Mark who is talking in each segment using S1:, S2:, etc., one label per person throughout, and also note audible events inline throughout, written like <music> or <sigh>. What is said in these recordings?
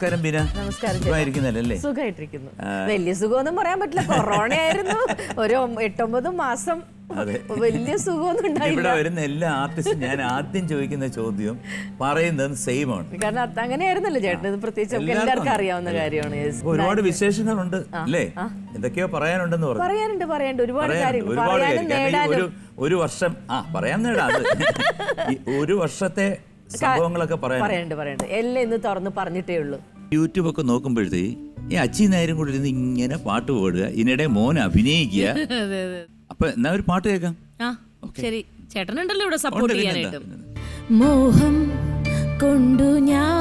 S1: നമസ്കാരം ബീന.
S2: നമസ്കാരം.
S1: സുഖമായിരിക്കുന്നല്ലേ
S2: സുഖമായിട്ടിരിക്കുന്നു. വലിയ സുഖമൊന്നും പറയാൻ പറ്റില്ല. കൊറോണ ആയിരുന്നു. ഒരു എട്ടൊമ്പത് മാസം വലിയ സുഖമൊന്നും
S1: ഇവിടെ വരുന്ന എല്ലാ ആർട്ടിസ്റ്റും ഞാൻ ആദ്യം ചോദിക്കുന്ന ചോദ്യം പറയുന്നത് സെയിം ആണ്.
S2: കാരണം അങ്ങനെയായിരുന്നല്ലോ ചേട്ടൻ ഇത് പ്രത്യേകിച്ച്
S1: എല്ലാവർക്കും
S2: അറിയാവുന്ന കാര്യമാണ്.
S1: ഒരുപാട് വിശേഷങ്ങളുണ്ട് അല്ലേ? എന്തൊക്കെയോ പറയാനുണ്ടെന്ന് പറഞ്ഞു.
S2: പറയാനുണ്ട് പറയാനുണ്ട്. ഒരുപാട് കാര്യങ്ങൾ.
S1: ഒരു ഒരു വർഷം ആ പറയാൻ നേടാ ഒരു വർഷത്തെ സംഭവങ്ങളൊക്കെ പറയാൻ
S2: പറയാനുണ്ട് പറയാനുണ്ട്. എല്ലാം ഇന്ന് തുറന്ന് പറഞ്ഞിട്ടേ ഉള്ളൂ.
S1: യൂട്യൂബ് ഒക്കെ നോക്കുമ്പോഴത്തേ ഈ അച്ചി നേരം കൂടി ഇരുന്ന് ഇങ്ങനെ പാട്ട് പാടുക ഇതിനിടെ മോൻ അഭിനയിക്കുക. <laughs>
S3: അതെ അതെ
S1: അപ്പൊ എന്നാ ഒരു പാട്ട് കേൾക്കാം?
S3: ആ ശരി. ചേട്ടനുണ്ടല്ലോ ഇവിടെ സപ്പോർട്ട് ചെയ്യാനായിട്ട്. മോഹം കൊണ്ടു ഞാൻ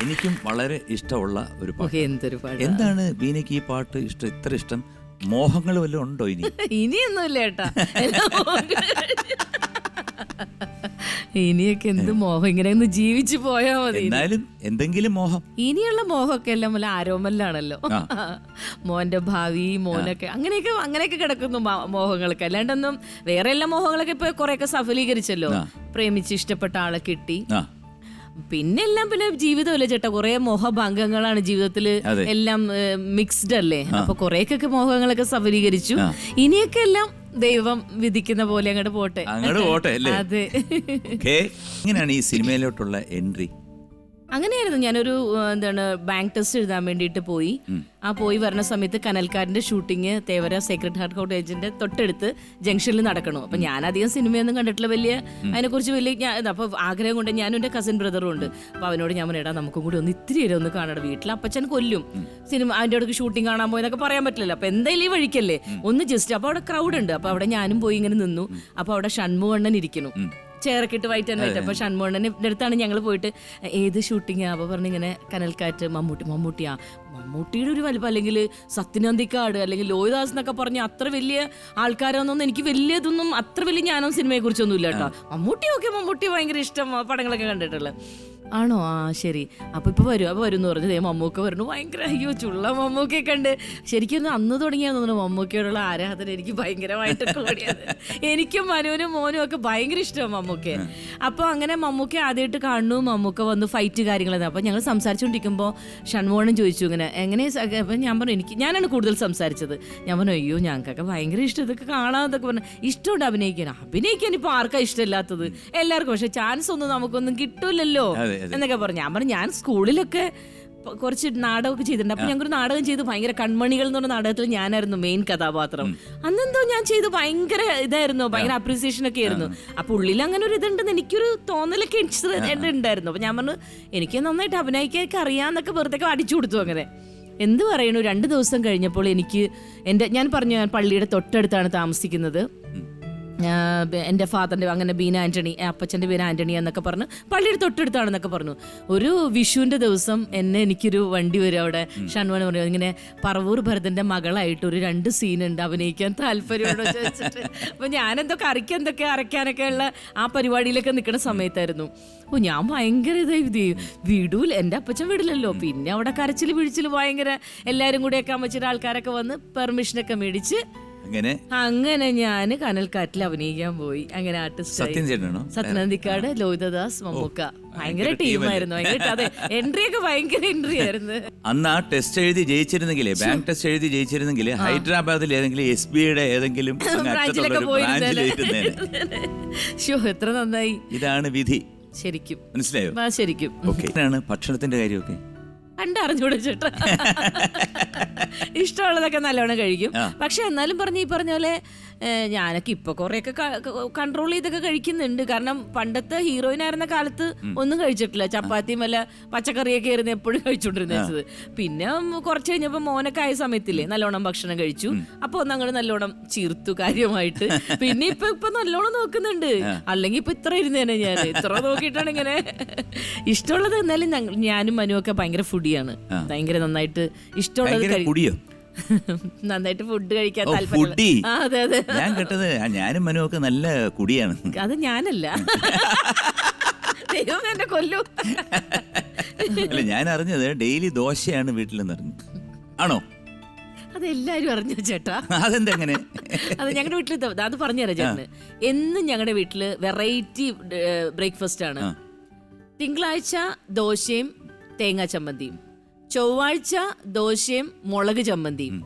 S1: എനിക്കും വളരെ ഇഷ്ടമുള്ള ഒരു പാട്ട്.
S3: എന്തൊരു പാട്ട്
S1: എന്താണ് ബീനയ്ക്ക് ഈ പാട്ട് ഇഷ്ടം? ഇത്ര ഇഷ്ടം? മോഹങ്ങൾ വല്ലതും ഉണ്ടോ ഇനി? <laughs>
S3: ഇനിയൊന്നുമില്ല ഏട്ടാ. എല്ലാം ഇനിയൊക്കെ എന്ത് മോഹം? ഇങ്ങനെ ഒന്ന് ജീവിച്ചു പോയാ മതി.
S1: എന്നാലും എന്തെങ്കിലും മോഹം.
S3: ഇനിയുള്ള മോഹമൊക്കെ എല്ലാം വല്ല ആരോമല്ലാണല്ലോ.
S1: ആ. <laughs>
S3: മോന്റെ ഭാവി മോനൊക്കെ. അങ്ങനെയൊക്കെ അങ്ങനെയൊക്കെ കിടക്കുന്നു മോ- മോഹങ്ങളൊക്കെ അല്ലാണ്ടൊന്നും വേറെ എല്ലാ മോഹങ്ങളൊക്കെ ഇപ്പൊ കുറെയൊക്കെ സഫലീകരിച്ചല്ലോ.
S1: ആ.
S3: പ്രേമിച്ച് ഇഷ്ടപ്പെട്ട ആളെ കിട്ടി.
S1: ആ.
S3: പിന്നെ എല്ലാം പിന്നെ ജീവിതമല്ലേ ചേട്ടാ? കുറെ മോഹഭംഗങ്ങളാണ് ജീവിതത്തിൽ എല്ലാം മിക്സ്ഡ് അല്ലേ? അപ്പൊ കൊറേക്കൊക്കെ മോഹങ്ങളൊക്കെ സഫലീകരിച്ചു. ഇനിയൊക്കെ എല്ലാം ദൈവം വിധിക്കുന്ന പോലെ അങ്ങോട്ട് പോട്ടെ.
S1: അങ്ങോട്ട് പോട്ടെ അല്ലേ?
S3: അതെ.
S1: ഓക്കേ എങ്ങനെയാണ് ഈ സിനിമയിലോട്ടുള്ള എൻട്രി
S3: അങ്ങനെയായിരുന്നു. ഞാനൊരു എന്താണ് ബാങ്ക് ടെസ്റ്റ് എഴുതാൻ വേണ്ടിയിട്ട് പോയി. ആ പോയി വരുന്ന സമയത്ത് കനൽക്കാരന്റെ ഷൂട്ടിങ് തേവര സേക്രട്ട് ഹാർട്ട് കോട്ടേജിന്റെ തൊട്ടടുത്ത് ജംഗ്ഷനിൽ നടക്കണു. അപ്പൊ ഞാൻ അധികം സിനിമയൊന്നും കണ്ടിട്ടില്ല വലിയ അതിനെക്കുറിച്ച് വലിയ അപ്പോൾ അപ്പൊ ആഗ്രഹം കൊണ്ട് ഞാനും എന്റെ കസിൻ ബ്രദറും ഉണ്ട്. അപ്പൊ അവനോട് ഞാൻ പറയാം നമുക്കും കൂടി ഒന്ന് ഇത്തിരി നേരം ഒന്ന് കാണണം. വീട്ടിൽ അപ്പച്ചൻ കൊല്ലും. സിനിമ അതിന്റെ അടുക്ക് ഷൂട്ടിംഗ് കാണാൻ പോയെന്നൊക്കെ പറയാൻ പറ്റില്ല അപ്പൊ എന്തായാലും ഈ വഴിക്കല്ലേ? ഒന്ന് ജസ്റ്റ് അപ്പൊ അവിടെ ക്രൗഡ് ഉണ്ട്. അപ്പൊ അവിടെ ഞാനും പോയി ഇങ്ങനെ നിന്നു. അപ്പൊ അവിടെ ഷൺമുഖണ്ണൻ ഇരിക്കുന്നു. ചെയറൊക്കെ ഇട്ട് വൈറ്റ് ആൻഡ് വൈറ്റ് അപ്പൊ ഷൺമോണിന്റെ അടുത്താണ് ഞങ്ങൾ പോയിട്ട് ഏത് ഷൂട്ടിംഗ് അപ്പൊ പറഞ്ഞു ഇങ്ങനെ കനൽക്കാറ്റ് മമ്മൂട്ടി മമ്മൂട്ടിയാ. മമ്മൂട്ടിയുടെ ഒരു വലിപ്പം അല്ലെങ്കിൽ സത്യനന്ദിക്കാട് അല്ലെങ്കിൽ ലോഹിദാസ് എന്നൊക്കെ പറഞ്ഞ അത്ര വലിയ ആൾക്കാരൊന്നും എനിക്ക് വലിയ ഇതൊന്നും അത്ര വലിയ ജ്ഞാനം സിനിമയെ കുറിച്ചൊന്നും ഇല്ല കേട്ടോ. മമ്മൂട്ടി ഒക്കെ മമ്മൂട്ടി ഭയങ്കര ഇഷ്ടം പടങ്ങളൊക്കെ കണ്ടിട്ടുള്ളത്. ആണോ? ആ ശരി. അപ്പോൾ ഇപ്പൊ വരും അപ്പോൾ വരും എന്ന് പറഞ്ഞു. ദേ മമ്മൂക്ക പറഞ്ഞു ഭയങ്കര അയ്യോ ചുള്ള മമ്മൂക്കെ കണ്ട് ശരിക്കും ഒന്ന് അന്ന് തുടങ്ങിയാന്ന് തോന്നുന്നു മമ്മൂക്കയോടുള്ള ആരാധന എനിക്ക് ഭയങ്കരമായിട്ട് കൂടിയത് എനിക്കും മനുവിനും മോനും ഒക്കെ ഭയങ്കര ഇഷ്ടമാണ് മമ്മൂക്കെ അപ്പോൾ അങ്ങനെ മമ്മൂക്ക ആദ്യമായിട്ട് കാണുന്നു. മമ്മൂക്ക വന്ന് ഫൈറ്റ് കാര്യങ്ങളൊക്കെ അപ്പോൾ ഞങ്ങൾ സംസാരിച്ചുകൊണ്ടിരിക്കുമ്പോൾ ഷൺമോഹനും ചോദിച്ചു ഇങ്ങനെ എങ്ങനെ അപ്പം ഞാൻ പറഞ്ഞു എനിക്ക് ഞാനാണ് കൂടുതൽ സംസാരിച്ചത്. ഞാൻ പറഞ്ഞു അയ്യോ ഞങ്ങൾക്കൊക്കെ ഭയങ്കര ഇഷ്ടം. ഇതൊക്കെ കാണാന്നൊക്കെ പറഞ്ഞു. ഇഷ്ടമുണ്ട് അഭിനയിക്കാൻ. അഭിനയിക്കാൻ ഇപ്പൊ ആർക്കാ ഇഷ്ടമില്ലാത്തത്? എല്ലാവർക്കും. പക്ഷേ ചാൻസ് ഒന്നും നമുക്കൊന്നും കിട്ടൂലല്ലോ. എന്നൊക്കെ പറഞ്ഞു. ഞാൻ പറഞ്ഞു ഞാൻ സ്കൂളിലൊക്കെ കുറച്ച് നാടകമൊക്കെ ചെയ്തിട്ടുണ്ട്. അപ്പൊ ഞങ്ങൾ നാടകം ചെയ്ത്. ഭയങ്കര കൺമണികൾ എന്ന് പറഞ്ഞ നാടകത്തിൽ ഞാനായിരുന്നു മെയിൻ കഥാപാത്രം. അന്നെന്തോ ഞാൻ ചെയ്ത്. ഭയങ്കര ഇതായിരുന്നു. ഭയങ്കര അപ്രീസിയേഷൻ ഒക്കെ ആയിരുന്നു. അപ്പൊ ഉള്ളിൽ അങ്ങനെ ഒരു ഇതുണ്ടെന്ന് എനിക്കൊരു തോന്നലൊക്കെ ഉണ്ടായിരുന്നു. അപ്പൊ ഞാൻ പറഞ്ഞു എനിക്ക് നന്നായിട്ട് അഭിനയിക്കാനൊക്കെ അറിയാന്നൊക്കെ വെറുതെ അടിച്ചു കൊടുത്തു അങ്ങനെ. എന്ത് പറയണു? രണ്ട് ദിവസം കഴിഞ്ഞപ്പോൾ എനിക്ക് എന്റെ ഞാൻ പറഞ്ഞു ഞാൻ പള്ളിയുടെ തൊട്ടടുത്താണ് താമസിക്കുന്നത്. എന്റെ ഫാദറിന്റെ അങ്ങനെ ബീന ആന്റണി അപ്പച്ചന്റെ പേര് ആന്റണി എന്നൊക്കെ പറഞ്ഞ് പള്ളിയുടെ തൊട്ടടുത്താണെന്നൊക്കെ പറഞ്ഞു. ഒരു വിഷുവിന്റെ ദിവസം എന്നെ എനിക്കൊരു വണ്ടി വരും അവിടെ. ഷൺവാൻ പറഞ്ഞു ഇങ്ങനെ പറവൂർ ഭരതന്റെ മകളായിട്ട് ഒരു രണ്ട് സീനുണ്ട് അഭിനയിക്കാൻ താല്പര്യമുണ്ടോ ചോദിച്ചിട്ട്. അപ്പോൾ ഞാനെന്തൊക്കെ കറിക്ക് എന്തൊക്കെ അരയ്ക്കാനൊക്കെ ഉള്ള ആ പരിപാടിയിലൊക്കെ നിൽക്കുന്ന സമയത്തായിരുന്നു. ഓ ഞാൻ ഭയങ്കര ഇതായി ഇത്. വിടൂല. എന്റെ അപ്പച്ചൻ വിടില്ലല്ലോ. പിന്നെ അവിടെ കരച്ചിൽ പിടിച്ചിൽ ഭയങ്കര എല്ലാവരും കൂടെയൊക്കെ അമ്മച്ചിട്ട് ആൾക്കാരൊക്കെ വന്ന് പെർമിഷനൊക്കെ മേടിച്ച്
S1: അങ്ങനെ
S3: അങ്ങനെ ഞാൻ കനൽക്കാറ്റിൽ അഭിനയിക്കാൻ പോയി. അങ്ങനെ ആർട്ടിസ്റ്റ്
S1: സത്യം ചേട്ടനാണോ?
S3: സത്യനന്ദിക്കാട് ലോഹിതദാസ് മമ്മൂക്ക. ഭയങ്കര ടീമായിരുന്നു ഭയങ്കര അതെ എൻട്രി ഒക്കെ ഭയങ്കര എൻട്രി ആയിരുന്നു.
S1: അന്ന് ആ ടെസ്റ്റ് എഴുതി ജയിച്ചിരുന്നെങ്കിലേ ബാങ്ക് ടെസ്റ്റ് എഴുതി ജയിച്ചിരുന്നെങ്കിൽ ഹൈദരാബാദിൽ ഏതെങ്കിലും എസ് ഏതെങ്കിലും <laughs> അങ്ങ്
S3: ബ്രാഞ്ചിലൊക്കെ
S1: ബ്രാഞ്ചിൽ ഇരുന്നേനെ. <laughs>
S3: പോയിരുന്നേനെ. ഷോ എത്ര നന്നായി.
S1: ഇതാണ് വിധി.
S3: ശരിക്കും.
S1: മനസ്സിലായോ?
S3: ആ ശരിക്കും.
S1: ഓക്കെ. ഭക്ഷണത്തിന്റെ കാര്യമൊക്കെ?
S3: കണ്ടറിഞ്ഞൂടെ ചേട്ടാ <laughs> ഇഷ്ടമുള്ളതൊക്കെ നല്ലോണം കഴിക്കും. പക്ഷെ എന്നാലും പറഞ്ഞ ഈ പറഞ്ഞ പോലെ ഞാനൊക്കെ ഇപ്പൊ കുറെയൊക്കെ കൺട്രോൾ ചെയ്തൊക്കെ കഴിക്കുന്നുണ്ട്. കാരണം പണ്ടത്തെ ഹീറോയിൻ ആയിരുന്ന കാലത്ത് ഒന്നും കഴിച്ചിട്ടില്ല. ചപ്പാത്തിയും വല്ല പച്ചക്കറിയൊക്കെ ആയിരുന്നു എപ്പോഴും കഴിച്ചോണ്ടിരുന്നത്. പിന്നെ കുറച്ച് കഴിഞ്ഞപ്പോ മോനൊക്കെ ആയ സമയത്തില്ലേ നല്ലോണം ഭക്ഷണം കഴിച്ചു. അപ്പൊ ഒന്ന് അങ്ങോട്ട് നല്ലോണം ചീർത്തു കാര്യമായിട്ട്. പിന്നെ ഇപ്പൊ ഇപ്പൊ നല്ലോണം നോക്കുന്നുണ്ട്. അല്ലെങ്കിൽ ഇപ്പൊ ഇത്ര ഇരുന്നേനെ ഞാൻ ഇത്ര നോക്കിയിട്ടാണ് ഇങ്ങനെ ഇഷ്ടമുള്ളത്. എന്നാലും ഞാനും മനുവൊക്കെ ഭയങ്കര ഫുഡിയാണ് ഭയങ്കര നന്നായിട്ട് ഇഷ്ടമുള്ളത് നന്നായിട്ട് ഫുഡ് കഴിക്കാൻ
S1: ഓ.
S3: ആ അതെ അതെ.
S1: ഞാൻ കേട്ടത് ആ, ഞാനും മനുവൊക്കെ നല്ല കുടിയാണ്.
S3: അത് ഞാനല്ല. ദൈവം എന്നെ കൊല്ലു.
S1: അല്ല ഞാൻ അറിഞ്ഞത് ഡെയിലി ദോശയാണ് വീട്ടിലെന്ന് അറിഞ്ഞു. ആണോ?
S3: അതെല്ലാരും അറിഞ്ഞു ചേട്ടാ.
S1: അതെന്തെങ്ങനെ?
S3: അത് ഞങ്ങളുടെ വീട്ടിൽ അത് പറഞ്ഞുതരാം ചേട്ടന്. എന്നും ഞങ്ങളുടെ വീട്ടിൽ വെറൈറ്റി ബ്രേക്ക്ഫാസ്റ്റ് ആണ്. തിങ്കളാഴ്ച ദോശയും തേങ്ങാ ചമ്മന്തിയും. ചൊവ്വാഴ്ച ദോശയും മുളക് ചമ്മന്തിയും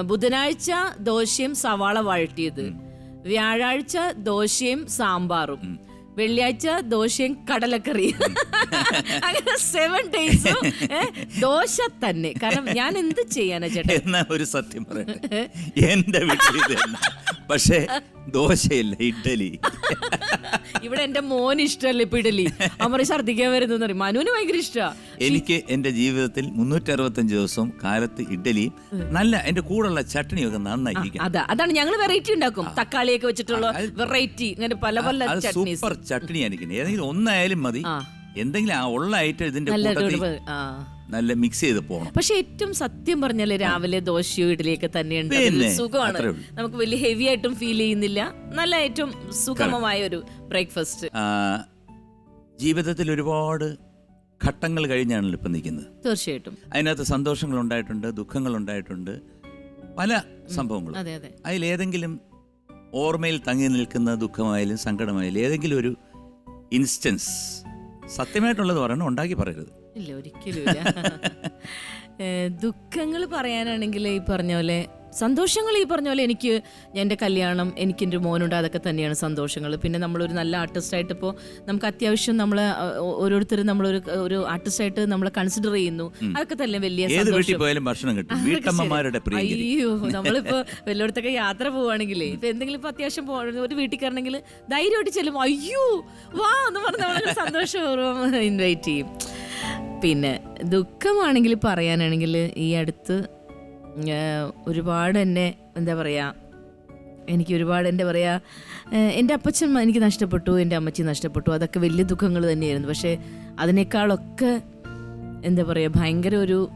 S3: ബുധനാഴ്ച ദോശയും സവാള വഴട്ടിയത് വ്യാഴാഴ്ച ദോശയും സാമ്പാറും. വെള്ളിയാഴ്ച ദോശയും കടലക്കറിയും. <laughs> അങ്ങനെ സെവൻ ഡേയ്സും ദോശ തന്നെ. കാരണം ഞാൻ എന്ത് ചെയ്യാനാ ചേട്ടാ?
S1: എന്നാ ഒരു സത്യം പറയട്ടെ. <laughs> എന്റെ വീട്ടിൽ. പക്ഷേ ദോശയില്ല ഇഡ്ഡലി.
S3: ഇവിടെ എന്റെ മോൻ ഇഷ്ടമല്ല ഇപ്പൊ ഇഡലി അമറി ഛർദിക്കാൻ വരുന്ന പറയും. മനുവിന് ഭയങ്കര ഇഷ്ടാ.
S1: എനിക്ക് എന്റെ ജീവിതത്തിൽ മുന്നൂറ്റി അറുപത്തഞ്ച് ദിവസവും കാലത്ത് ഇഡ്ഡലിയും നല്ല എന്റെ കൂടെയുള്ള ഒക്കെ നന്നായിരിക്കും.
S3: അതാ അതാണ് ഞങ്ങൾ വെറൈറ്റി ഉണ്ടാക്കും. തക്കാളിയൊക്കെ വെച്ചിട്ടുള്ള വെറൈറ്റി അങ്ങനെ പല പല
S1: സൂപ്പർ ചട്നി ആയിരിക്കും ഏതെങ്കിലും ഒന്നായാലും മതി. എന്തെങ്കിലും ആ ഉള്ള ഐറ്റം ഇതിന്റെ കൂട്ടത്തിൽ നല്ല മിക്സ് ചെയ്ത് പോകണം
S3: പക്ഷെ ഏറ്റവും സത്യം പറഞ്ഞാൽ രാവിലെ ദോശയോ ഇഡലിയൊക്കെ തന്നെയുണ്ട്. അതൊരു സുഖമാണ്.
S1: അത്രേ ഉള്ളൂ.
S3: നമുക്ക് വലിയ ഹെവി ആയിട്ടും ഫീൽ ചെയ്യുന്നില്ല. നല്ല ഏറ്റവും സുഗമമായ ഒരു ബ്രേക്ക്ഫാസ്റ്റ്
S1: ആ, ജീവിതത്തിൽ ഒരുപാട് ഘട്ടങ്ങൾ കഴിഞ്ഞാണല്ലോ ഇപ്പം നിൽക്കുന്നത്.
S3: തീർച്ചയായിട്ടും.
S1: അതിനകത്ത് സന്തോഷങ്ങൾ ഉണ്ടായിട്ടുണ്ട് ദുഃഖങ്ങൾ ഉണ്ടായിട്ടുണ്ട് പല സംഭവങ്ങളും.
S3: അതെ അതെ.
S1: അതിലേതെങ്കിലും ഓർമ്മയിൽ തങ്ങി നിൽക്കുന്ന ദുഃഖമായാലും സങ്കടമായാലും ഏതെങ്കിലും ഒരു ഇൻസ്റ്റൻസ് സത്യമായിട്ടുള്ളത് പറയണം ഉണ്ടാക്കി പറയരുത്.
S3: ഇല്ല ഒരിക്കലും <laughs> ദുഃഖങ്ങൾ പറയാനാണെങ്കിൽ ഈ പറഞ്ഞ പോലെ സന്തോഷങ്ങൾ ഈ പറഞ്ഞ പോലെ എനിക്ക് എന്റെ കല്യാണം എനിക്ക് എന്റെ മോനുണ്ട് അതൊക്കെ തന്നെയാണ് സന്തോഷങ്ങൾ. പിന്നെ നമ്മളൊരു നല്ല ആർട്ടിസ്റ്റായിട്ട് ഇപ്പോൾ നമുക്ക് അത്യാവശ്യം നമ്മളെ ഓരോരുത്തരും നമ്മളൊരു ഒരു ആർട്ടിസ്റ്റായിട്ട് നമ്മളെ കൺസിഡർ ചെയ്യുന്നു. അതൊക്കെ തന്നെ വലിയ. അയ്യോ <laughs> നമ്മളിപ്പോ വല്ലയിടത്തൊക്കെ യാത്ര പോവാണെങ്കിലേ ഇപ്പം എന്തെങ്കിലും ഇപ്പോൾ അത്യാവശ്യം പോ ഒരു വീട്ടിൽ കയറണമെങ്കിൽ ധൈര്യമായിട്ട് ചെല്ലും. അയ്യോ വാ എന്ന് പറഞ്ഞ് നമ്മൾ സന്തോഷപൂർവം ഇൻവൈറ്റ് ചെയ്യും. പിന്നെ ദുഃഖമാണെങ്കിൽ പറയാനാണെങ്കിൽ ഈ അടുത്ത് ഒരുപാട് എന്നെ എന്താ പറയുക എനിക്ക് ഒരുപാട് എന്റെ പറയുക എന്റെ അപ്പച്ചൻ എനിക്ക് നഷ്ടപ്പെട്ടു എന്റെ അമ്മച്ചി നഷ്ടപ്പെട്ടു. അതൊക്കെ വലിയ ദുഃഖങ്ങൾ തന്നെയായിരുന്നു. പക്ഷേ അതിനേക്കാളൊക്കെ എന്താ പറയുക ഭയങ്കര ഒരു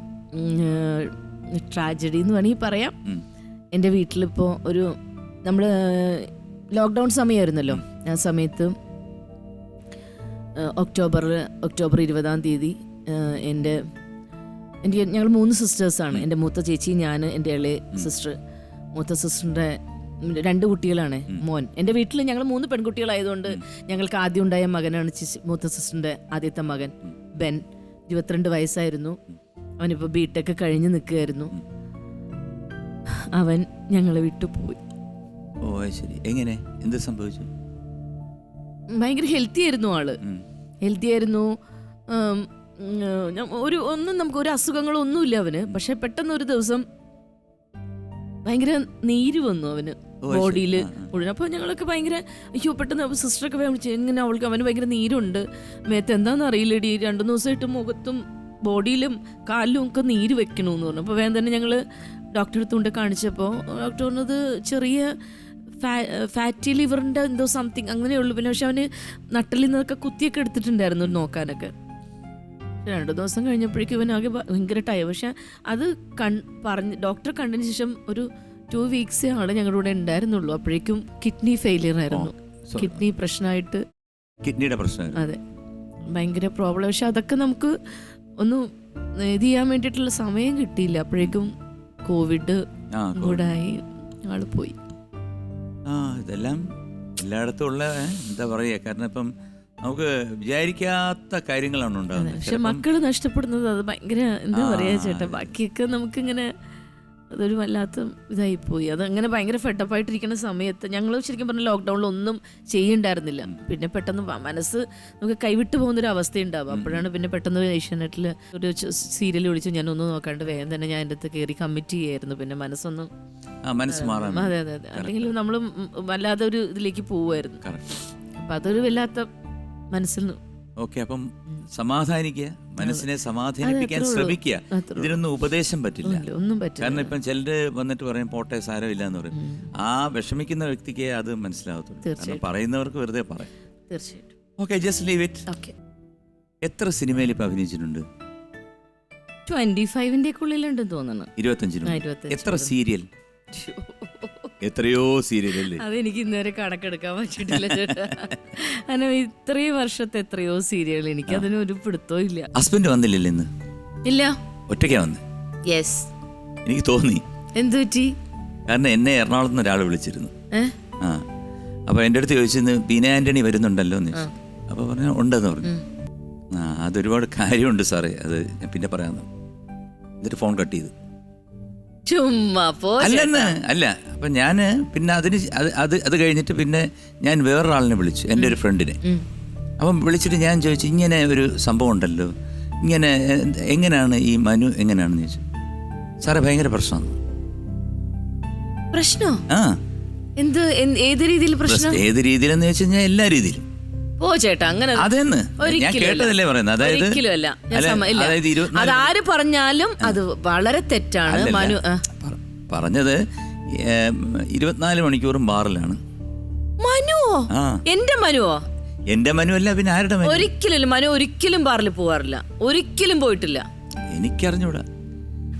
S3: ട്രാജഡി എന്ന് വേണമെങ്കിൽ പറയാം. എന്റെ വീട്ടിലിപ്പോൾ ഒരു നമ്മൾ ലോക്ക്ഡൗൺ സമയമായിരുന്നല്ലോ ആ സമയത്ത് ഒക്ടോബർ ഒക്ടോബർ ഇരുപതാം തീയതി ഏഹ് എന്റെ ഞങ്ങൾ മൂന്ന് സിസ്റ്റേഴ്സാണ് എന്റെ മൂത്ത ചേച്ചി ഞാൻ എന്റെ ഇളയ സിസ്റ്റർ മൂത്ത സിസ്റ്ററിന്റെ രണ്ട് കുട്ടികളാണ് മോൻ. എന്റെ വീട്ടിൽ ഞങ്ങൾ മൂന്ന് പെൺകുട്ടികളായതുകൊണ്ട് ഞങ്ങൾക്ക് ആദ്യം ഉണ്ടായ മകനാണ് ചേച്ചി മൂത്ത സിസ്റ്ററിന്റെ ആദ്യത്തെ മകൻ ബെൻ. ഇരുപത്തിരണ്ട് വയസ്സായിരുന്നു. അവനിപ്പോൾ ബിടെക് കഴിഞ്ഞ് നിൽക്കുകയായിരുന്നു. അവൻ ഞങ്ങളെ വിട്ടു പോയി.
S1: ഓ ശരി. എങ്ങനെ? എന്ത് സംഭവിച്ചു?
S3: ഭയങ്കര ഹെൽത്തി ആയിരുന്നു
S1: ആൾ.
S3: ഹെൽത്തി ആയിരുന്നു. ഒരു ഒന്നും നമുക്ക് ഒരു അസുഖങ്ങളോ ഒന്നുമില്ല അവന്. പക്ഷെ പെട്ടെന്ന് ഒരു ദിവസം ഭയങ്കര നീര് വന്നു അവന്. ബോഡിയിൽ. മുഴുവൻ. അപ്പോൾ ഞങ്ങളൊക്കെ ഭയങ്കര അയ്യോ പെട്ടെന്ന് സിസ്റ്ററൊക്കെ ഒക്കെ വിളിച്ചു എങ്ങനെ അവൾക്ക് അവന് ഭയങ്കര നീരുണ്ട്. മേത്ത് എന്താണെന്ന് അറിയില്ലടി രണ്ടു ദിവസമായിട്ട് മുഖത്തും ബോഡിയിലും കാലിലും ഒക്കെ നീര് വെക്കണമെന്ന് പറഞ്ഞു. അപ്പോൾ വേഗം തന്നെ ഞങ്ങൾ ഡോക്ടറെ അടുത്ത് കൊണ്ട് കാണിച്ചപ്പോൾ ഡോക്ടർ പറഞ്ഞത് ചെറിയ ഫാറ്റി ലിവറിന്റെ എന്തോ സംതിങ് അങ്ങനെയുള്ളൂ. പിന്നെ പക്ഷെ അവന് നട്ടലിൽ നിന്നൊക്കെ കുത്തിയൊക്കെ എടുത്തിട്ടുണ്ടായിരുന്നു നോക്കാനൊക്കെ. രണ്ടു ദിവസം കഴിഞ്ഞപ്പോഴേക്കും ഇവനാകെ ഭയങ്കര ടയർ പക്ഷെ അത് കൺ പറഞ്ഞ് ഡോക്ടറെ കണ്ടതിന് ശേഷം ഒരു ടു വീക്സ് ആണ് ഞങ്ങളുടെ കൂടെ ഉണ്ടായിരുന്നുള്ളൂ. അപ്പോഴേക്കും കിഡ്നി ഫെയിലിയർ ആയിരുന്നു. കിഡ്നി പ്രശ്നമായിട്ട്
S1: കിഡ്നിയുടെ പ്രശ്നം
S3: അതെ. ഭയങ്കര പ്രോബ്ലം പക്ഷെ അതൊക്കെ നമുക്ക് ഒന്ന് ഇത് ചെയ്യാൻ വേണ്ടിയിട്ടുള്ള സമയം കിട്ടിയില്ല. അപ്പോഴേക്കും കോവിഡ്
S1: ആ
S3: കൂടെ ആയി ആൾ പോയി.
S1: ആ ഇതെല്ലാം എല്ലായിടത്തും ഉള്ള എന്താ പറയുക കാരണം ഇപ്പം നമുക്ക് വിചാരിക്കാത്ത കാര്യങ്ങളാണ് ഉണ്ടാകുന്നത്.
S3: പക്ഷെ
S1: മക്കൾ
S3: മക്കൾ നഷ്ടപ്പെടുന്നത് അത് ഭയങ്കര എന്താ പറയാ ചേട്ടാ ബാക്കിയൊക്കെ നമുക്കിങ്ങനെ അതൊരു വല്ലാത്ത ഇതായിപ്പോയി. അത് അങ്ങനെ ഭയങ്കര ഫെഡപ്പായിട്ടിരിക്കുന്ന സമയത്ത് ഞങ്ങൾ ശരിക്കും പറഞ്ഞ ലോക്ക്ഡൗണിൽ ഒന്നും ചെയ്യണ്ടായിരുന്നില്ല. പിന്നെ പെട്ടെന്ന് മനസ്സ് നമുക്ക് കൈവിട്ട് പോകുന്നൊരു അവസ്ഥ ഉണ്ടാവും അപ്പോഴാണ് പിന്നെ പെട്ടെന്ന് ഏഷ്യാനെറ്റിൽ ഒരു സീരിയൽ വിളിച്ച് ഞാൻ ഒന്നും നോക്കാണ്ട് വേഗം തന്നെ ഞാൻ എന്റെ അടുത്ത് കയറി കമ്മിറ്റ് ചെയ്യായിരുന്നു. പിന്നെ മനസ്സൊന്ന്
S1: മനസ്സ് മാറാൻ
S3: അതെ അതെ അതെ. അല്ലെങ്കിൽ നമ്മൾ വല്ലാതെ ഒരു ഇതിലേക്ക് പോവുമായിരുന്നു അപ്പം അതൊരു വല്ലാത്ത മനസ്സിൽ നിന്ന്
S1: ഓക്കെ അപ്പം സമാധാനിക്കുക മനസ്സിനെ സമാധാനിപ്പിക്കാൻ. ശ്രമിക്കുക. ഇതിനൊന്നും ഉപദേശം പറ്റില്ല.
S3: ഒന്നും പറ്റില്ല.
S1: കാരണം ഇപ്പം ചിലര് വന്നിട്ട് പറയും പോട്ടെ സാരമില്ല എന്ന് പറയും ആ വിഷമിക്കുന്ന വ്യക്തിക്ക് അത് മനസ്സിലാവത്തുള്ളൂ. കാരണം. പറയുന്നവർക്ക് വെറുതെ പറയാം
S3: തീർച്ചയായിട്ടും.
S1: Okay just leave it.
S3: Okay.
S1: എത്ര സിനിമയിൽ ഇപ്പം അഭിനയിച്ചിട്ടുണ്ട്?
S3: ട്വന്റി ഫൈവിന്റെ ഉള്ളിലുണ്ടെന്ന് തോന്നുന്നു.
S1: ഇരുപത്തഞ്ചിനും
S3: ഇരുപത്തഞ്ച്
S1: എത്ര സീരിയൽ? എത്രയോ സീരിയലല്ലേ
S3: അതെനിക്ക് ഇന്നുവരെ കണക്കെടുക്കാൻ പറ്റിയിട്ടില്ല ചേട്ടാ. ഇത്രയും വർഷത്തെ എത്രയോ സീരിയൽ എനിക്ക് അതിനൊരു പിടുത്തവും ഇല്ല.
S1: ഹസ്ബൻഡ് വന്നില്ലല്ലോ ഇന്ന്?
S3: ഇല്ല.
S1: ഒറ്റയ്ക്കാ വന്ന്?
S3: യെസ്
S1: എനിക്ക് തോന്നി.
S3: എന്തു പറ്റി?
S1: കാരണം എന്നെ എറണാകുളത്ത് നിന്ന് ഒരാൾ വിളിച്ചിരുന്നു.
S3: ഏ?
S1: ആ. അപ്പോൾ എന്റെ അടുത്ത് ചോദിച്ചിരുന്നു ബീന ആന്റണി വരുന്നുണ്ടല്ലോ എന്ന് ചോദിച്ചു. അപ്പോൾ പറഞ്ഞു ഉണ്ടെന്ന് പറഞ്ഞു. ആ അതൊരുപാട് കാര്യമുണ്ട് സാറേ. അത് ഞാൻ പിന്നെ പറയാമെന്ന് എന്നിട്ട് ഫോൺ കട്ട് ചെയ്തു.
S3: ചുമ്മാ പോ
S1: അല്ലെന്ന് അല്ല അപ്പം ഞാൻ പിന്നെ അതിന് അത് അത് കഴിഞ്ഞിട്ട് പിന്നെ ഞാൻ വേറൊരാളിനെ വിളിച്ചു എന്റെ ഒരു ഫ്രണ്ടിനെ. അപ്പം വിളിച്ചിട്ട് ഞാൻ ചോദിച്ചു ഇങ്ങനെ ഒരു സംഭവം ഉണ്ടല്ലോ ഇങ്ങനെ എങ്ങനെയാണ് ഈ മനു എങ്ങനെയാണെന്ന് ചോദിച്ചു. സാറേ ഭയങ്കര പ്രശ്നമാണ്.
S3: പ്രശ്നോ?
S1: ആ.
S3: എന്ത് ഏത് രീതിയിൽ പ്രശ്നം?
S1: ഏത് രീതിയിലെന്ന് വെച്ച് കഴിഞ്ഞാൽ എല്ലാ രീതിയിലും.
S3: ഓ ചേട്ടാ അങ്ങനെ
S1: അതെന്ന്? ഞാൻ കേട്ടതല്ലേ പറയുന്നത്. അതായത്. അതായത്
S3: അതാര് പറഞ്ഞാലും അത് വളരെ തെറ്റാണ്. മനു.
S1: പറഞ്ഞത് ഇരുപത്തിനാല് മണിക്കൂറും ബാറിലാണ്.
S3: മനുവോ?
S1: ആ.
S3: എന്റെ മനുവോ?
S1: എന്റെ മനു അല്ല പിന്നെ ആരുടെ മനു
S3: ഒരിക്കലും മനു ഒരിക്കലും ബാറിൽ പോവാറില്ല. ഒരിക്കലും പോയിട്ടില്ല.
S1: എനിക്കറിഞ്ഞൂടാ.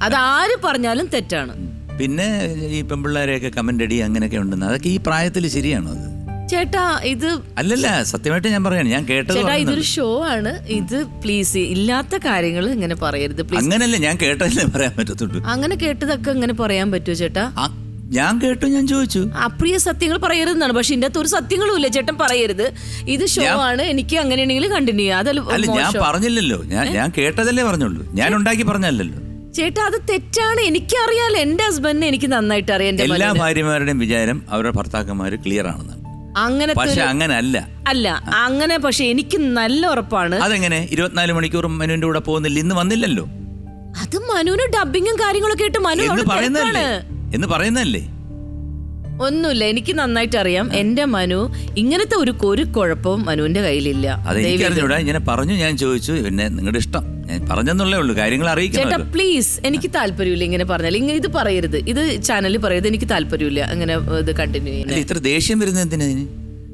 S3: അത് ആര് പറഞ്ഞാലും തെറ്റാണ്.
S1: പിന്നെ ഈ പെമ്പിള്ളേരെയൊക്കെ കമന്റ് അടി അങ്ങനെയൊക്കെ ഉണ്ടെന്ന്. അതൊക്കെ ഈ പ്രായത്തിൽ ശരിയാണോ അത്?
S3: ചേട്ടാ ഇത്
S1: അല്ലല്ല സത്യമായിട്ട് ഞാൻ പറയാണ്. ഞാൻ കേട്ടത്
S3: ചേട്ടാ
S1: പറയുന്നത്.
S3: ഇതൊരു ഷോ ആണ്. ഇത് പ്ലീസ് ഇല്ലാത്ത കാര്യങ്ങൾ ഇങ്ങനെ പറയരുത്. പ്ലീസ്
S1: അങ്ങനല്ല ഞാൻ കേട്ടതല്ലേ പറയാൻ പറ്റത്തുള്ളൂ.
S3: അങ്ങനെ കേട്ടതൊക്കെ ഇങ്ങനെ പറയാൻ പറ്റുമോ ചേട്ടാ?
S1: ആ, ഞാൻ കേട്ടു ഞാൻ ചോദിച്ചു.
S3: അപ്രിയ സത്യങ്ങൾ പറയരുതെന്നാണ്. പക്ഷെ ഇതിന്റെ ഒരു സത്യങ്ങളും ഇല്ല. ചേട്ടൻ പറയരുത്. ഇത് ഷോ ആണ്. എനിക്ക് അങ്ങനെയാണെങ്കിൽ കണ്ടിന്യൂ ചെയ്യാം. അതല്ല
S1: ഞാൻ പറഞ്ഞില്ലല്ലോ. ഞാൻ ഞാൻ കേട്ടതല്ലേ പറഞ്ഞുള്ളൂ. ഞാൻ ഉണ്ടാക്കി പറഞ്ഞല്ലോ
S3: ചേട്ടാ അത് തെറ്റാണ്. എനിക്കറിയാലോ. എന്റെ ഹസ്ബൻഡിനെ എനിക്ക് നന്നായിട്ട് അറിയാം.
S1: എല്ലാ ഭാര്യമാരുടെയും വിചാരം അവരുടെ ഭർത്താക്കന്മാര് ക്ലിയർ ആണെന്നാണ്.
S3: അങ്ങനെ
S1: പക്ഷെ അങ്ങനെ അല്ല
S3: അല്ല അങ്ങനെ പക്ഷെ എനിക്ക് നല്ല ഉറപ്പാണ്.
S1: അതെങ്ങനെ? ഇരുപത്തിനാല് മണിക്കൂറും മനുവിന്റെ കൂടെ പോകുന്നില്ല. ഇന്ന് വന്നില്ലല്ലോ.
S3: അത് മനുവിന് ഡബിങ്ങും കാര്യങ്ങളൊക്കെ ഇട്ട് മനു തിരക്കാണ്.
S1: എന്ന് പറയുന്നല്ലേ
S3: ഒന്നുമില്ല എനിക്ക് നന്നായിട്ട് അറിയാം എന്റെ മനു ഇങ്ങനത്തെ ഒരു ഒരു കുഴപ്പവും മനുവിന്റെ കയ്യിലില്ല.
S1: ഇങ്ങനെ പറഞ്ഞു ഞാൻ ചോദിച്ചു. പിന്നെ നിങ്ങളുടെ ഇഷ്ടം. ഞാൻ പറഞ്ഞെന്നുള്ളേ ഉള്ളൂ. കാര്യങ്ങൾ
S3: ചേട്ടാ പ്ലീസ് എനിക്ക് താല്പര്യമില്ല ഇങ്ങനെ പറഞ്ഞാൽ. ഇങ്ങനെ ഇത് പറയരുത്. ഇത് ചാനലിൽ പറയരുത്. എനിക്ക് താല്പര്യമില്ല. അങ്ങനെ ഇത് കണ്ടിന്യൂ ചെയ്യാൻ
S1: ഇത്ര ദേഷ്യം വരുന്നത് എന്തിനതിന്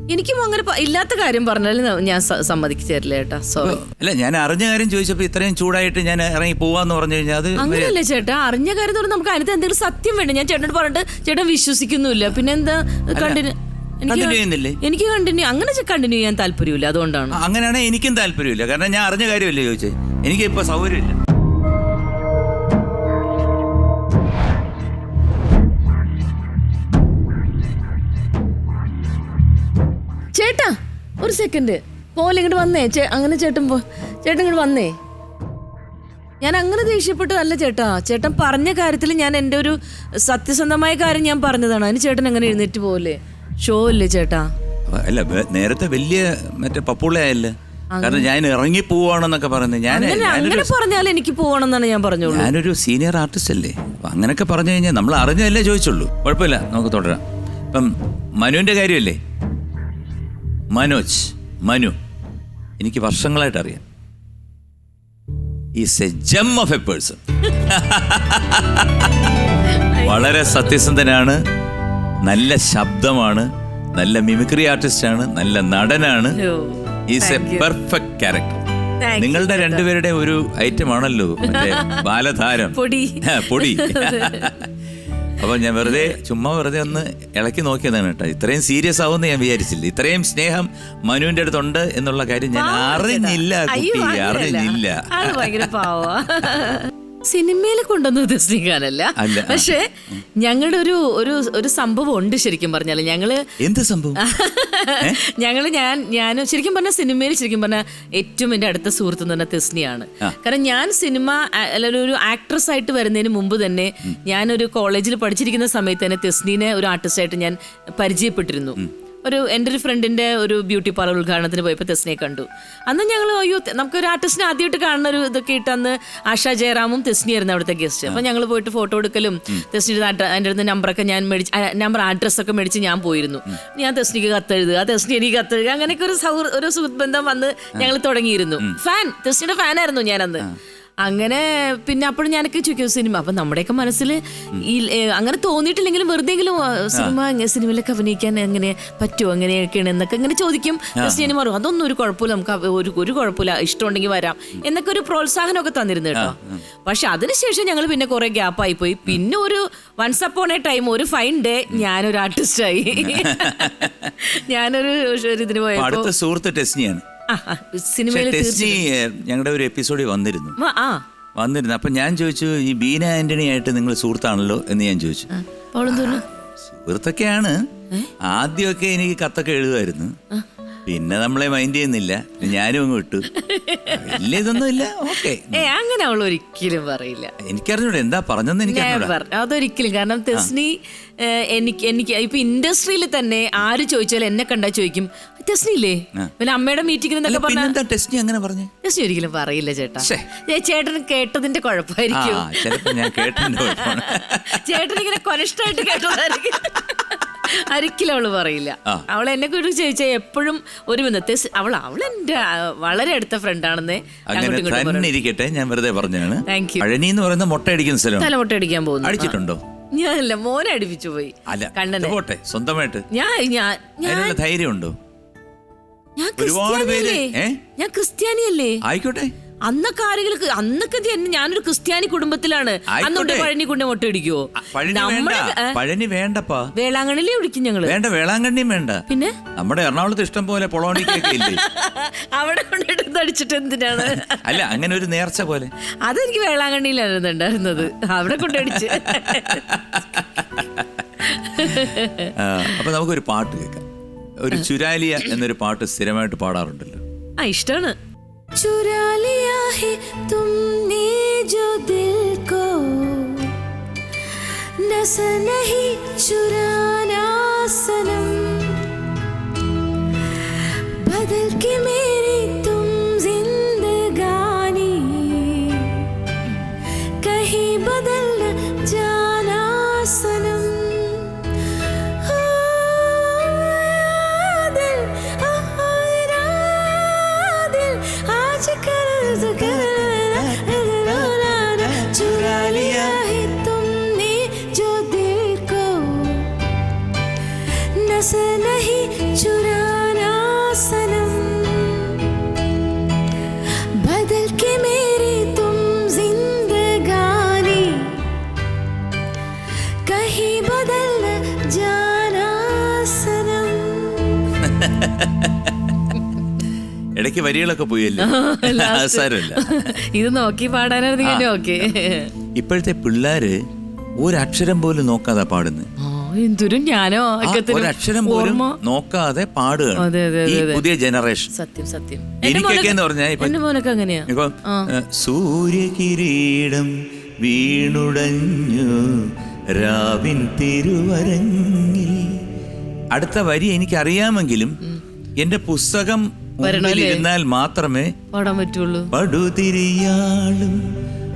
S3: എനിക്കും അങ്ങനെ പ- ഇല്ലാത്ത കാര്യം പറഞ്ഞാലും ഞാൻ സ- സമ്മതിച്ചു തരില്ല ചേട്ടാ. സോറി
S1: അല്ല ഞാൻ അറിഞ്ഞ കാര്യം ചോദിച്ചപ്പോ ഇത്രയും ചൂടായിട്ട് ഞാൻ ഇറങ്ങി പോവാന്ന് പറഞ്ഞു കഴിഞ്ഞാൽ അത്
S3: അങ്ങനെയല്ലേ ചേട്ടാ. അറിഞ്ഞ കാര്യം തോന്നുന്നു നമുക്ക് അതിനകത്ത് എന്തെങ്കിലും സത്യം വേണ്ട? ഞാൻ ചേട്ടനോട് പറഞ്ഞിട്ട് ചേട്ടൻ വിശ്വസിക്കുന്നുല്ല പിന്നെ എന്താ? കണ്ടിന്യൂ
S1: continue ചെയ്യുന്നില്ലേ?
S3: എനിക്ക് കണ്ടിന്യൂ അങ്ങനെ കണ്ടിന്യൂ ചെയ്യാൻ താല്പര്യമില്ല. അതുകൊണ്ടാണ്.
S1: ആ, അങ്ങനെയാണെങ്കിൽ എനിക്കും താല്പര്യമില്ല. കാരണം ഞാൻ അറിഞ്ഞ കാര്യമല്ലേ ചോദിച്ചത് എനിക്ക് ഇപ്പൊ സൗകര്യമില്ല.
S3: സെക്കൻഡ്. പോലെ ഇങ്ങോട്ട് വന്നേ. ചേ- അങ്ങനെ ചേട്ടൻ പോ ചേട്ടൻ ഇങ്ങോട്ട് വന്നേ. ഞാൻ അങ്ങനെ ദേഷ്യപ്പെട്ടതല്ല ചേട്ടാ ചേട്ടൻ പറഞ്ഞ കാര്യത്തിൽ ഞാൻ എന്റെ ഒരു സത്യസന്ധമായ കാര്യം ഞാൻ പറഞ്ഞതാണ്. അതിന് ചേട്ടൻ അങ്ങനെ എഴുന്നേറ്റ് പോലെ ഷോ അല്ലേ ചേട്ടാ?
S1: അല്ല നേരത്തെ വലിയ മറ്റേ പപ്പുള്ളയായല്ലേ? കാരണം ഞാൻ ഇറങ്ങി പോവാണെന്നൊക്കെ പറയുന്നത് ഞാൻ
S3: അങ്ങനെ പറഞ്ഞാൽ എനിക്ക് പോകണമെന്നാണ് ഞാൻ പറഞ്ഞോളൂ
S1: ഞാനൊരു സീനിയർ ആർട്ടിസ്റ്റ് അല്ലേ? അങ്ങനെയൊക്കെ പറഞ്ഞു കഴിഞ്ഞാൽ നമ്മൾ അറിഞ്ഞതല്ലേ ചോദിച്ചുള്ളൂ. കുഴപ്പമില്ല നമുക്ക് തുടരാം. ഇപ്പം മനുവിന്റെ കാര്യമല്ലേ? മനോജ് മനു എനിക്ക് വർഷങ്ങളായിട്ട് അറിയാം. Is a gem of a person വളരെ സത്യസന്ധനാണ് നല്ല ശബ്ദമാണ് നല്ല മിമിക്രി ആർട്ടിസ്റ്റ് ആണ് നല്ല നടനാണ്. ഈസ് എ പെർഫെക്റ്റ് ക്യാരക്ടർ നിങ്ങളുടെ. രണ്ടുപേരുടെ ഒരു ഐറ്റം ആണല്ലോ <laughs> ബാലധാരം
S3: പൊടി. <laughs>
S1: പൊടി. <laughs> അപ്പൊ ഞാൻ വെറുതെ ചുമ്മാ വെറുതെ ഒന്ന് ഇളക്കി നോക്കിയതാണ് കേട്ടോ. ഇത്രയും സീരിയസ് ആവുമെന്ന് ഞാൻ വിചാരിച്ചില്ല. ഇത്രയും സ്നേഹം മനുവിന്റെ അടുത്തുണ്ട് എന്നുള്ള കാര്യം ഞാൻ അറിഞ്ഞില്ല കുട്ടി അറിഞ്ഞില്ല.
S3: സിനിമയിൽ കൊണ്ടുവന്നത്
S1: അല്ല,
S3: പക്ഷേ ഞങ്ങളുടെ ഒരു ഒരു ഒരു സംഭവം ഉണ്ട് ശരിക്കും പറഞ്ഞാൽ ഞങ്ങൾ
S1: എന്ത് സംഭവം? <laughs>
S3: ഞങ്ങൾ ഞാൻ ഞാൻ ശരിക്കും പറഞ്ഞ സിനിമയിൽ ശരിക്കും പറഞ്ഞ ഏറ്റവും എന്റെ അടുത്ത സുഹൃത്ത് എന്ന് പറഞ്ഞാൽ തെസ്നിയാണ്. കാരണം ഞാൻ സിനിമ ആ- അല്ല ഒരു ആക്ട്രസ് ആയിട്ട് വരുന്നതിന് മുമ്പ് തന്നെ ഞാനൊരു കോളേജിൽ പഠിച്ചിരിക്കുന്ന സമയത്ത് തന്നെ തെസ്നീനെ ഒരു ആർട്ടിസ്റ്റായിട്ട് ഞാൻ പരിചയപ്പെട്ടിരുന്നു. ഒരു എന്റെ ഒരു ഫ്രണ്ടിന്റെ ഒരു ബ്യൂട്ടി പാർലർ ഉദ്ഘാടനത്തിന് പോയപ്പോൾ തെസ്നിയെ കണ്ടു. അന്ന് ഞങ്ങൾ അയ്യോ നമുക്കൊരു ആർട്ടിസ്റ്റിനെ ആദ്യമായിട്ട് കാണുന്ന ഒരു ഇതൊക്കെ ഇട്ട് അന്ന് ആഷ ജയറാമും തെസ്നിയായിരുന്നു അവിടുത്തെ ഗസ്റ്റ് അപ്പോൾ ഞങ്ങൾ പോയിട്ട് ഫോട്ടോ എടുക്കലും തെസ്നിയുടെ അതിന്റെ അടുത്ത് നമ്പറൊക്കെ ഞാൻ മേടിച്ച് നമ്പർ അഡ്രസ്സൊക്കെ മേടിച്ച് ഞാൻ പോയിരുന്നു. ഞാൻ തെസ്നിക്ക് കത്തെഴുതുക തെസ്നി എനിക്ക് കത്തെഴുതുക അങ്ങനെയൊക്കെ ഒരു സൗഹൃദ ഒരു സുഹൃത്ത് ബന്ധം വന്ന് ഞങ്ങൾ തുടങ്ങിയിരുന്നു. ഫാൻ തെസ്നിയുടെ ഫാനായിരുന്നു ഞാനന്ന്. അങ്ങനെ പിന്നെ അപ്പോഴും ഞാനൊക്കെ ചോദിക്കും സിനിമ? അപ്പൊ നമ്മുടെയൊക്കെ മനസ്സിൽ ഈ അങ്ങനെ തോന്നിയിട്ടില്ലെങ്കിലും വെറുതെങ്കിലും സിനിമ സിനിമയിലൊക്കെ അഭിനയിക്കാൻ എങ്ങനെ പറ്റുമോ അങ്ങനെയൊക്കെയാണ് എന്നൊക്കെ ഇങ്ങനെ ചോദിക്കും. ക്രിസ്ത്യാനി മാറും അതൊന്നും ഒരു കുഴപ്പമില്ല നമുക്ക് ഒരു ഒരു കുഴപ്പമില്ല ഇഷ്ടമുണ്ടെങ്കിൽ വരാം. എന്നൊക്കെ ഒരു പ്രോത്സാഹനമൊക്കെ തന്നിരുന്നു കേട്ടോ. പക്ഷെ അതിനുശേഷം ഞങ്ങൾ പിന്നെ കുറെ ഗ്യാപ്പായി പോയി. പിന്നെ ഒരു വൺസ് അപ്പോൺ എ ടൈം ഒരു ഫൈൻ ഡേ ഞാനൊരു ആർട്ടിസ്റ്റായി <laughs> ഞാനൊരു ഇതിന്
S1: പോയത്
S3: പോയപ്പോ
S1: അടുത്ത സുഹൃത്ത്
S3: ആ, സിനിമയിൽ
S1: ഞങ്ങളുടെ ഒരു എപ്പിസോഡിൽ വന്നിരുന്നു.
S3: ആ,
S1: വന്നിരുന്നു. അപ്പൊ ഞാൻ ചോദിച്ചു ഈ ബീന ആന്റണി ആയിട്ട് നിങ്ങൾ സുഹൃത്താണല്ലോ? എന്ന് ഞാൻ ചോദിച്ചു. സുഹൃത്തൊക്കെയാണ്. ആദ്യമൊക്കെ എനിക്ക് കത്തൊക്കെ എഴുതുമായിരുന്നു. പിന്നെ നമ്മളെ മൈൻഡ് ചെയ്യുന്നില്ല. ഞാനും അങ്ങ് വിട്ടു. ഇല്ല ഇതൊന്നും ഇല്ല. ഓക്കെ.
S3: അങ്ങനെ അവൾ ഒരിക്കലും പറയില്ല.
S1: എനിക്കറിഞ്ഞൂടെ എന്താ പറഞ്ഞെന്ന്
S3: എനിക്ക്. അതൊരിക്കലും. കാരണം തെസ്നി എനിക്ക് എനിക്ക് ഇപ്പൊ ഇൻഡസ്ട്രിയിൽ തന്നെ ആര് ചോദിച്ചാലും എന്നെ കണ്ടാ ചോദിക്കും പിന്നെ അമ്മയുടെ മീറ്റിംഗിൽ പറഞ്ഞാൽ
S1: അങ്ങനെ പറഞ്ഞു
S3: ഒരിക്കലും പറയില്ല ചേട്ടാ. ചേട്ടൻ കേട്ടതിന്റെ കുഴപ്പമായിരിക്കും. ചേട്ടൻ ഇങ്ങനെ കൊനിഷ്ടായിട്ട് കേട്ടതായിരിക്കും. ഒരിക്കലും അവൾ പറയില്ല. അവൾ എന്നെ കുറിച്ച് ചോദിച്ചാൽ എപ്പോഴും ഒരു ബന്ധത്തെ അവൾ അവൾ എന്റെ വളരെ അടുത്ത ഫ്രണ്ടാണെന്നേ
S1: അങ്ങനെ ഇരിക്കട്ടെ ഞാൻ വെറുതെ പറഞ്ഞാണ്. പഴനി എന്ന് പറയുന്ന മുട്ട അടിക്കുന്ന തല
S3: തലമുട്ട അടിക്കാൻ പോകുന്നു.
S1: അടിച്ചിട്ടുണ്ടോ?
S3: ഞാനല്ല മോനെ അടിപ്പിച്ചു പോയി.
S1: അല്ല
S3: കണ്ണനെ.
S1: പോട്ടെ സ്വന്തമായിട്ട്.
S3: ഞാൻ ഞാൻ
S1: ധൈര്യമുണ്ടോ?
S3: ഞാൻ
S1: ഒരുപാട് പേര്
S3: ക്രിസ്ത്യാനിയല്ലേ
S1: ഏ?
S3: ഞാൻ ക്രിസ്ത്യാനിയല്ലേ?
S1: ആയിക്കോട്ടെ.
S3: അന്നൊക്കെ ആരെങ്കിലും അന്നൊക്കെ ഞാൻ- ഞാനൊരു ക്രിസ്ത്യാനി കുടുംബത്തിലാണ്.
S1: ആയിക്കോട്ടെ.
S3: പഴനി കൊണ്ട് മുട്ട ഇടിക്കുവോ?
S1: പഴനി വേണ്ട.
S3: നമ്മുടെ ഏ,
S1: പഴനി വേണ്ടപ്പാ.
S3: വേളാങ്കണ്ണിലേ ഒടിക്കും ഞങ്ങൾ.
S1: വേണ്ട വേളാങ്കണ്ണിയും വേണ്ട.
S3: പിന്നെ?
S1: നമ്മുടെ എറണാകുളത്ത് ഇഷ്ടം പോലെ പൊളോണിക്കൊക്കെ ഇല്ലേ? <laughs>
S3: അവിടെ കൊണ്ടിട്ട് എന്തിനാണ്? <laughs>
S1: അല്ല അങ്ങനെ ഒരു നേർച്ച പോലെ.
S3: അതെനിക്ക് വേളാങ്കണ്ണിയിലായിരുന്നു ഉണ്ടായിരുന്നത്. അവിടെ കൊണ്ടടിച്ച്
S1: ആ, അപ്പൊ നമുക്കൊരു പാട്ട് കേൾക്കാം. ഒരു ചുരാലിയ എന്നൊരു പാട്ട് സ്ഥിരമായിട്ട് പാടാറുണ്ടല്ലോ.
S3: ആ ഇഷ്ടാണ്. ചുരാലിയ ജോ ദിൽ കോ. നസ നഹി ബദൽ
S1: ഇടയ്ക്ക് വരികളൊക്കെ പോയല്ലോ. <laughs> <laughs> സാരമില്ല <laughs>
S3: ഇത് നോക്കി പാടാനായിരുന്നു ഓക്കെ
S1: ഇപ്പോഴത്തെ പിള്ളേര് ഒരക്ഷരം പോലും നോക്കാതെ പാടുന്നത്
S3: എന്തൊരു ഞാനോ
S1: ഒരക്ഷരം പോലും നോക്കാതെ പാടുകയാണ്. ഈ പുതിയ ജനറേഷൻ
S3: സത്യം സത്യം.
S1: എനിക്കൊക്കെ എന്ന് പറഞ്ഞാൽ
S3: മോനൊക്കെ അങ്ങനെയാ.
S1: ഇപ്പൊ സൂര്യകിരീടം വീണുടഞ്ഞു രാവിൻ തിരുവരങ്ങിൽ. അടുത്ത വരി എനിക്കറിയാമെങ്കിലും എന്റെ പുസ്തകം ഇരുന്നാൽ മാത്രമേ
S3: പാടാൻ പറ്റുള്ളൂ.
S1: പടുതിരിയാളും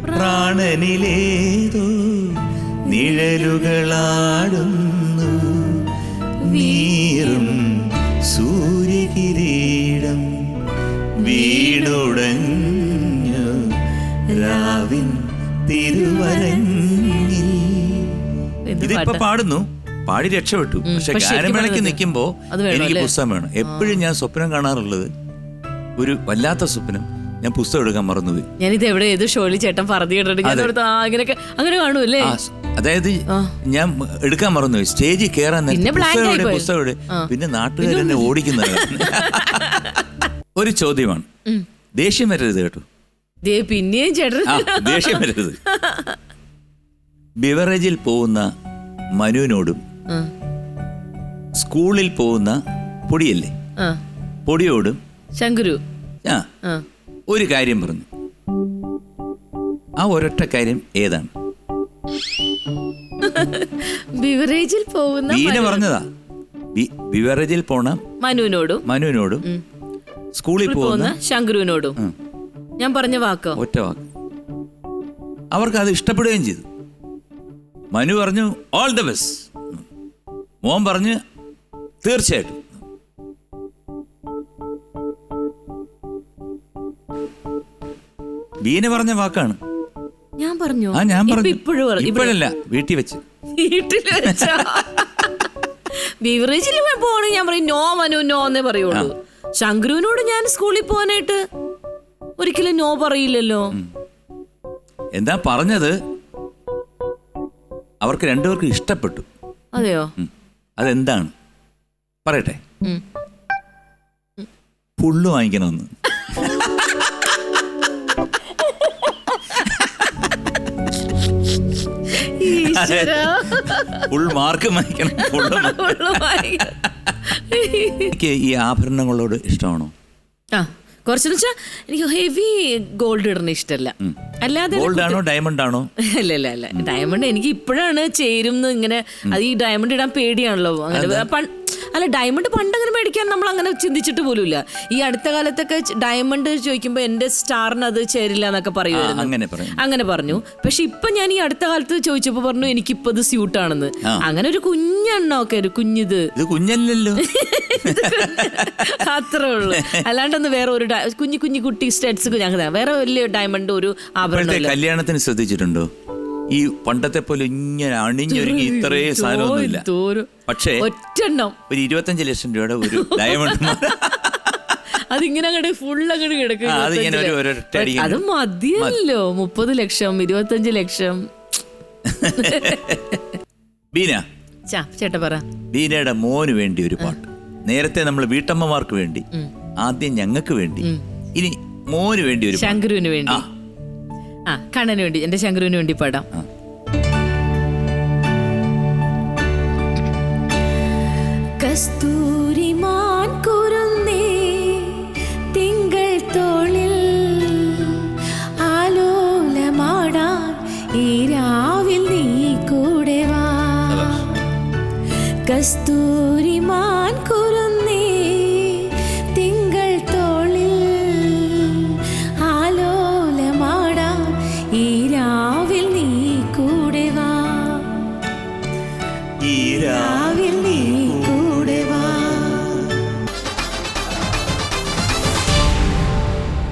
S1: പ്രാണനിലേതോ നിഴലുകളാടുന്നു. നീറും സൂര്യകിരീടം വീടുടഞ്ഞു രാവിൻ തിരുവരങ്ങിൽ.
S3: എന്ത്
S1: ഇതിപ്പോ പാടുന്നു. പാടി രക്ഷപ്പെട്ടു. പക്ഷെ ഗാനമേളയ്ക്ക്
S3: നിൽക്കുമ്പോൾ
S1: നിൽക്കുമ്പോ എനിക്ക്? പുസ്തകം വേണം. എപ്പോഴും ഞാൻ സ്വപ്നം കാണാറുള്ളത് ഒരു വല്ലാത്ത സ്വപ്നം. ഞാൻ പുസ്തകം എടുക്കാൻ മറന്നുപോയി.
S3: ഞാനിത് എവിടെ ഏത് ഷോയിൽ ചേട്ടൻ പറഞ്ഞിട്ടുണ്ട് അങ്ങനെയൊക്കെ അങ്ങനെ കാണൂല്ലേ
S1: ആ, അതായത് ഞാൻ എടുക്കാൻ മറന്നുപോയി. സ്റ്റേജിൽ കയറാൻ പുസ്തകം? പിന്നെ നാട്ടുകാർ എന്നെ ഓടിക്കുന്നത് <laughs> ഒരു ചോദ്യമാണ്. ദേഷ്യം വരരുത് കേട്ടോ.
S3: പിന്നെയും ചേട്ടൻ
S1: ദേഷ്യം വരരുത്. <laughs> ബിവറേജിൽ പോകുന്ന മനുവിനോടും സ്കൂളിൽ പോകുന്ന പൊടിയല്ലേ. പൊടിയോടും
S3: ശങ്കുരു.
S1: ആ. ഒരു കാര്യം പറഞ്ഞു. ആ ഒരൊറ്റ കാര്യം ഏതാണ്?
S3: ബിവറേജിൽ പോകുന്ന
S1: ബീന പറഞ്ഞതാ. ബിവറേജിൽ പോണ
S3: മനുവിനോടും.
S1: മനുവിനോടും. സ്കൂളിൽ പോകുന്ന
S3: ശങ്കുരുവിനോടും. ഞാൻ പറഞ്ഞ വാക്കോ?
S1: ഒറ്റ വാക്ക്. അവർക്ക് അത് ഇഷ്ടപ്പെടുകയും ചെയ്തു. മനു പറഞ്ഞു ഓൾ ദ ബെസ്റ്റ് മോൻ പറഞ്ഞ് തീർച്ചയായിട്ടും. ബീന പറഞ്ഞ വാക്കാണ്.
S3: ഞാൻ പറഞ്ഞു?
S1: ആ ഞാൻ പറഞ്ഞു.
S3: ഇപ്പോഴും
S1: ഇപ്പോഴല്ല വീട്ടിൽ വെച്ച്.
S3: വീട്ടിൽ <laughs> ബീവറേജിൽ പോവാണ് ഞാൻ പറയും നോ മനു നോ എന്നേ പറയുള്ളൂ. ശങ്കുരുവിനോട് ഞാൻ സ്കൂളിൽ പോകാനായിട്ട് ഒരിക്കലും നോ പറയില്ലല്ലോ.
S1: എന്താ പറഞ്ഞത്? അവർക്ക് രണ്ടുപേർക്കും ഇഷ്ടപ്പെട്ടു.
S3: അതെയോ.
S1: അതെന്താണ്? പറയട്ടെ. പുള്ള് വാങ്ങിക്കണമെന്ന്. ഫുൾ മാർക്ക് വാങ്ങിക്കണം. എനിക്ക് ഈ ആഭരണങ്ങളോട് ഇഷ്ടമാണോ?
S3: കുറച്ചെന്ന് വെച്ചാൽ എനിക്ക് ഹെവി ഗോൾഡ് ഇടുന്ന ഇഷ്ടമല്ല അല്ലാതെ
S1: ഗോൾഡ് ആണോ ഡയമണ്ട് ആണോ?
S3: അല്ല അല്ല അല്ല. ഡയമണ്ട് എനിക്ക് ഇപ്പോഴാണ് ചേരും എന്ന് ഇങ്ങനെ അത് ഈ ഡയമണ്ട് ഇടാൻ പേടിയാണല്ലോ. അങ്ങനെ അല്ല ഡയമണ്ട് പണ്ട് അങ്ങനെ മേടിക്കാൻ നമ്മൾ അങ്ങനെ ചിന്തിച്ചിട്ട് പോലുമില്ല. ഈ അടുത്ത കാലത്തൊക്കെ ഡയമണ്ട് ചോദിക്കുമ്പോൾ എന്റെ സ്റ്റാറിന് അത് ചേരില്ല എന്നൊക്കെ പറയുമായിരുന്നു.
S1: അങ്ങനെ പറയും
S3: അങ്ങനെ പറഞ്ഞു. പക്ഷെ ഇപ്പൊ ഞാൻ ഈ അടുത്ത കാലത്ത് ചോദിച്ചപ്പോ പറഞ്ഞു എനിക്കിപ്പോ ഇത് സ്യൂട്ടാണെന്ന്. അങ്ങനെ ഒരു കുഞ്ഞെണ്ണമൊക്കെ ഒരു കുഞ്ഞിത്.
S1: ഇത് കുഞ്ഞല്ലല്ലോ.
S3: അത്രേ ഉള്ളൂ. അല്ലാണ്ടൊന്ന് വേറെ ഒരു കുഞ്ഞു കുഞ്ഞു കുട്ടി സ്റ്റേറ്റ്സ് ഞങ്ങൾ വേറെ വലിയ ഡയമണ്ട് ഒരു ആഭരണം
S1: കല്യാണത്തിന് ശ്രദ്ധിച്ചിട്ടുണ്ടോ? ഈ പണ്ടത്തെ പോലെ ഇങ്ങനെ അണിഞ്ഞൊരുങ്ങി ഇത്രയും സാധനമൊന്നുമില്ല. പക്ഷേ
S3: ഒറ്റണ്ണം.
S1: ഒരു ഇരുപത്തഞ്ച് ലക്ഷം രൂപയുടെ ഒരു <laughs> ഡയമണ്ട്
S3: അതിങ്ങനെ അങ്ങോട്ട് ഫുൾ അങ്ങോട്ട് കിടക്കും. അത് മതിയല്ലോ. മുപ്പത് ലക്ഷം ഇരുപത്തഞ്ച് ലക്ഷം. <laughs>
S1: ബീന.
S3: ചേട്ടാ പറ.
S1: ബീനയുടെ മോന് വേണ്ടി ഒരു പാട്ട്. നേരത്തെ നമ്മൾ വീട്ടമ്മമാർക്ക് വേണ്ടി ആദ്യം ഞങ്ങൾക്ക് വേണ്ടി ഇനി മോന് വേണ്ടി ഒരു
S3: ശങ്കുരുവിന് വേണ്ടി.
S1: ആ
S3: കണ്ണന് വേണ്ടി എന്റെ ശങ്കരുവിന് വേണ്ടി പാടാം.
S1: കസ്തൂരി
S3: കസ്തൂരിമാൻ കുരുന്നേ തിങ്കൾ തോളിൽ ആലോലമാടാൻ ഈ രാവിൽ നീ കൂടെ വാ. കസ്തൂരിമാൻ